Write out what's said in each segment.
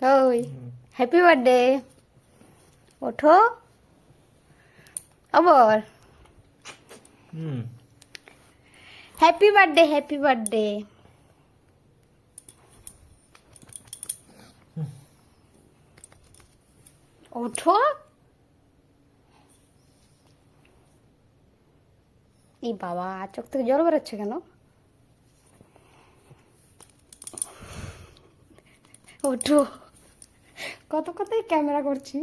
ওই happy birthday ওঠো আবার হ্যাপি বার্থডে হ্যাপি বার্থডে ওঠো এই বাবা চোখ থেকে জল বেরোচ্ছে কেন ওঠো কত কথাই ক্যামেরা করছি?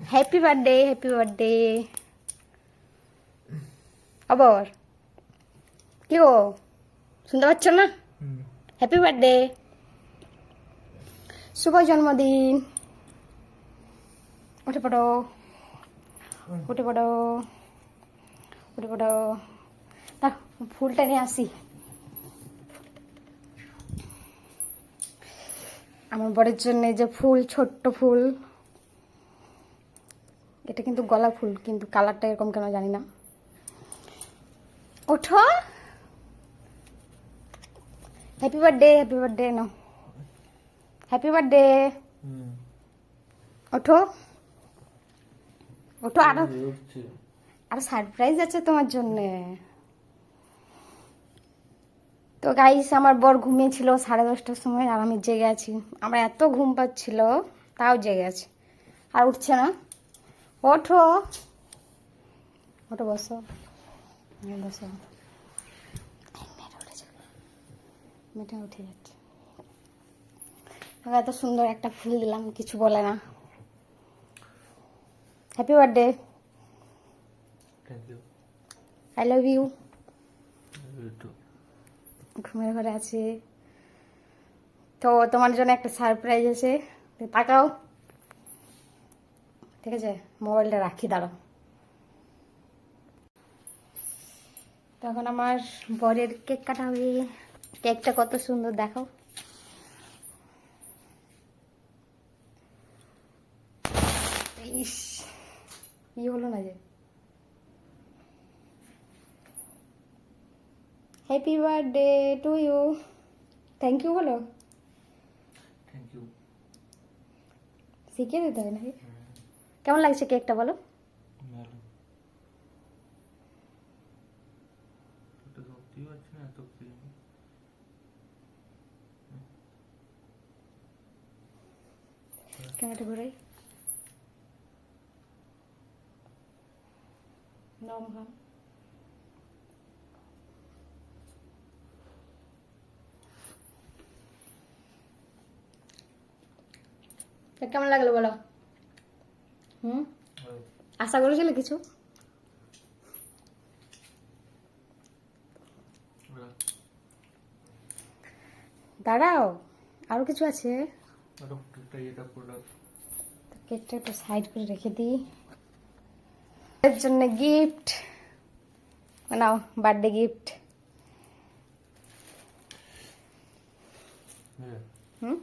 হ্যাপি বার্থডে হ্যাপি বার্থডে আবার কি গো? শুনতে পাচ্ছ না? হ্যাপি বার্থডে শুভ জন্মদিন। উঠে পড়ো। উঠে পড়ো। উঠে পড়ো। ফুলটা নিয়ে আসি। আমার বরের জন্য এই যে ফুল ছোট্ট ফুল। এটা কিন্তু গলা ফুল কিন্তু কালারটা এরকম কেন জানি না। ওঠো। হ্যাপি বার্থডে হ্যাপি বার্থডে নাও। হ্যাপি বার্থডে ওঠো। ওঠো আরও। আরও সারপ্রাইজ আছে তোমার জন্য। তো গাইস আমার বর ঘুমিয়েছিল সাড়ে দশটার সময় আর আমি জেগে আছি। আমার এত ঘুম পাচ্ছিল তাও জেগে আছি। আর উঠছে না। ওঠো। ওঠো বসো। বসো। মেয়েটা উঠে যাচ্ছে। এত সুন্দর একটা ফুল দিলাম কিছু বলে না। Happy birthday I love you ঘুমের ঘরে আছে। তো তোমার জন্য একটা সারপ্রাইজ আছে। তাকাও। ঠিক আছে, মোবাইলটা রাখি, দাঁড়াও। তখন আমার বরের কেক কাটা হবে কেকটা কত সুন্দর দেখো ইস ই হলো না যে? Happy birthday to you thank you বলো থ্যাংক ইউ শিখিয়ে দিতে হবে নাকি? কেমন লাগছে কেকটা বলো? ক্যামেরাটা ঘুরাই। নরম তা কেমন লাগল বলো? হুম? আশা করেছিলে কিছু? দাঁড়াও আরও কিছু আছে? কেকটা একটু সাইড করে রেখে দিই। এর জন্য গিফট নাও বার্থডে গিফট হুম?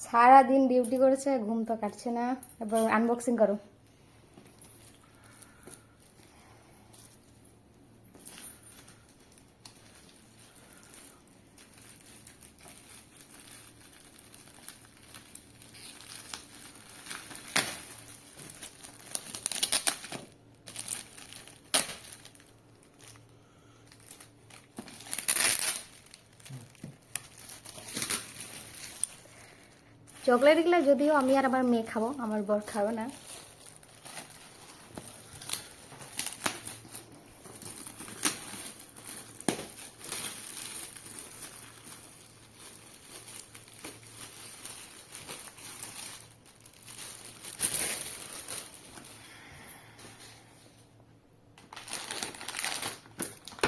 সারাদিন ডিউটি করেছে ঘুম তো কাটছে না। এবার আনবক্সিং করো। চকলেট এগুলো যদিও আমি আর আমার মেয়ে খাব, আমার বর খাব না।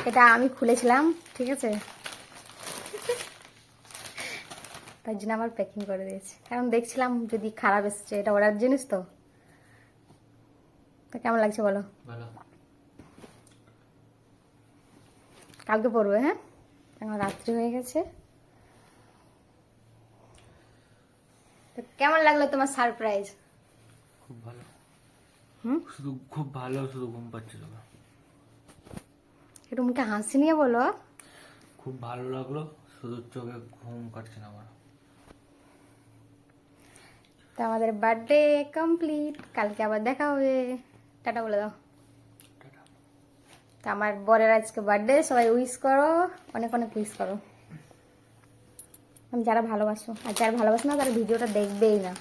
এটা আমি খুলেছিলাম, ঠিক আছে? তার জন্য আমার প্যাকিং করে দিয়েছে। কারণ দেখছিলাম যদি খারাপ এসছে এটা অর্ডার জিনিস তো। তো কেমন লাগছে বলো? কালকে পড়বে হ্যাঁ? এখন রাত্রি হয়ে গেছে। তো কেমন লাগল তোমার সারপ্রাইজ খুব ভালো। হুম? শুধু খুব ভালো শুধু ঘুম পাচ্ছে চোখে একটু মুখে হাসি নিয়ে বলো। খুব ভালো লাগল শুধু চোখে ঘুম কাটছে না আমার। তো আমাদের বার্থডে কমপ্লিট কালকে আবার দেখা হবে। টাটা বলে দাও। তা আমার বরের আজকে বার্থডে সবাই উইশ করো, অনেক অনেক উইশ করো। আমি যারা ভালোবাসো, আর যারা ভালোবাসো না, তারা ভিডিওটা দেখবেই না।